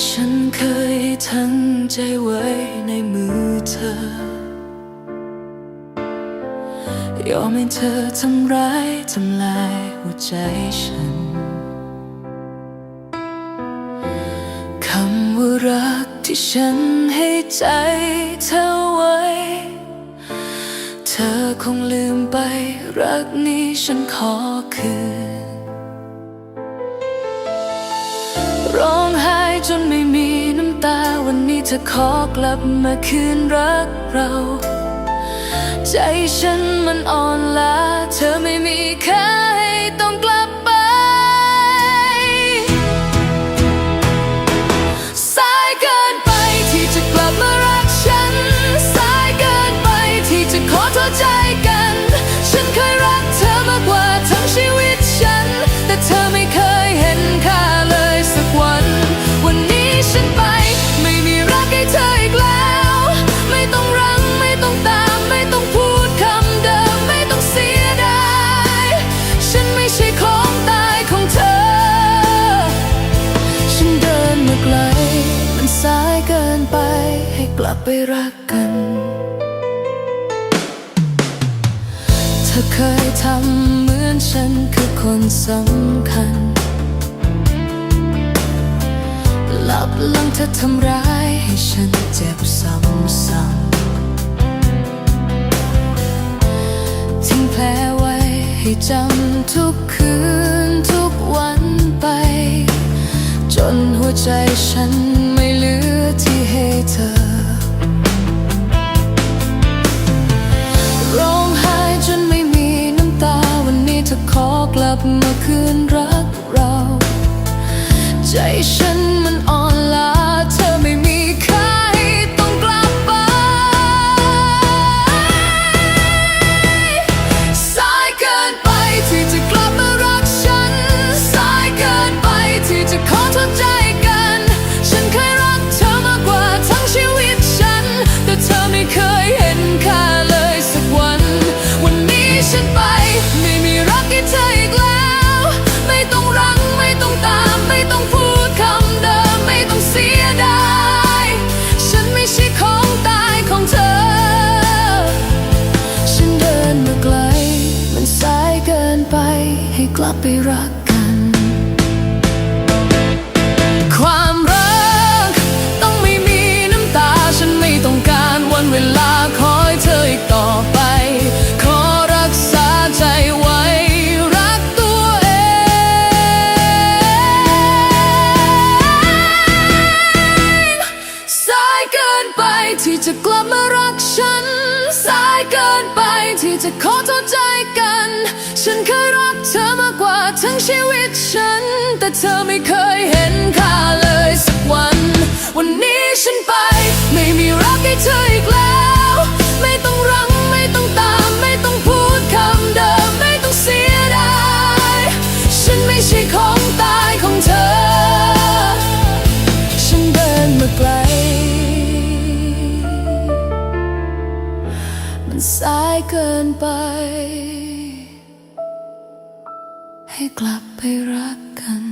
ฉันเคยทั้งใจไว้ในมือเธอยอมให้เธอทำร้ายทำลายหัวใจฉัน คำว่ารักที่ฉันให้ใจเธอไว้ เธอคงลืมไปรักนี้ฉันขอคืนร้องไห้ จนไม่มีน้ำตาวันนี้เธอขอกลับมาคืนรักเรา ใจฉันมันอ่อนล้า เกินไปให้กลับไปรักกัน เธอเคยทำเหมือนฉันคือคนสำคัญ หลับหลังเธอทำร้ายให้ฉันเจ็บซ้ำๆทิ้งแผลไว้ให้จำทุกคืนทุกวันไป จนหัวใจฉัน ที่ให้เธอร้องไห้จนไม่มีน้ำตาวันนี้เธอขอกลับมาคืนรักเรา ใจฉันมันอ่อน ไปรักกัน ความรักต้องไม่มีน้ำตา ฉันไม่ต้องการวันเวลาคอยเธออีกต่อไป ขอรักษาใจไว้ รักตัวเอง สายเกินไปที่จะกลับมารักฉัน สายเกินไปที่จะขอโทษใจกัน ฉันเคย ทั้งชีวิตฉัน แต่เธอไม่เคยเห็นค่าเลยสักวัน วันนี้ฉันไป ไม่มีรักให้เธออีกแล้ว ไม่ต้องรังไม่ต้องตาม ไม่ต้องพูดคำเดิม ไม่ต้องเสียดายฉันไม่ใช่ของตายของเธอ ฉันเดินมาไกล มันสายเกินไป ให้กลับไปรักกัน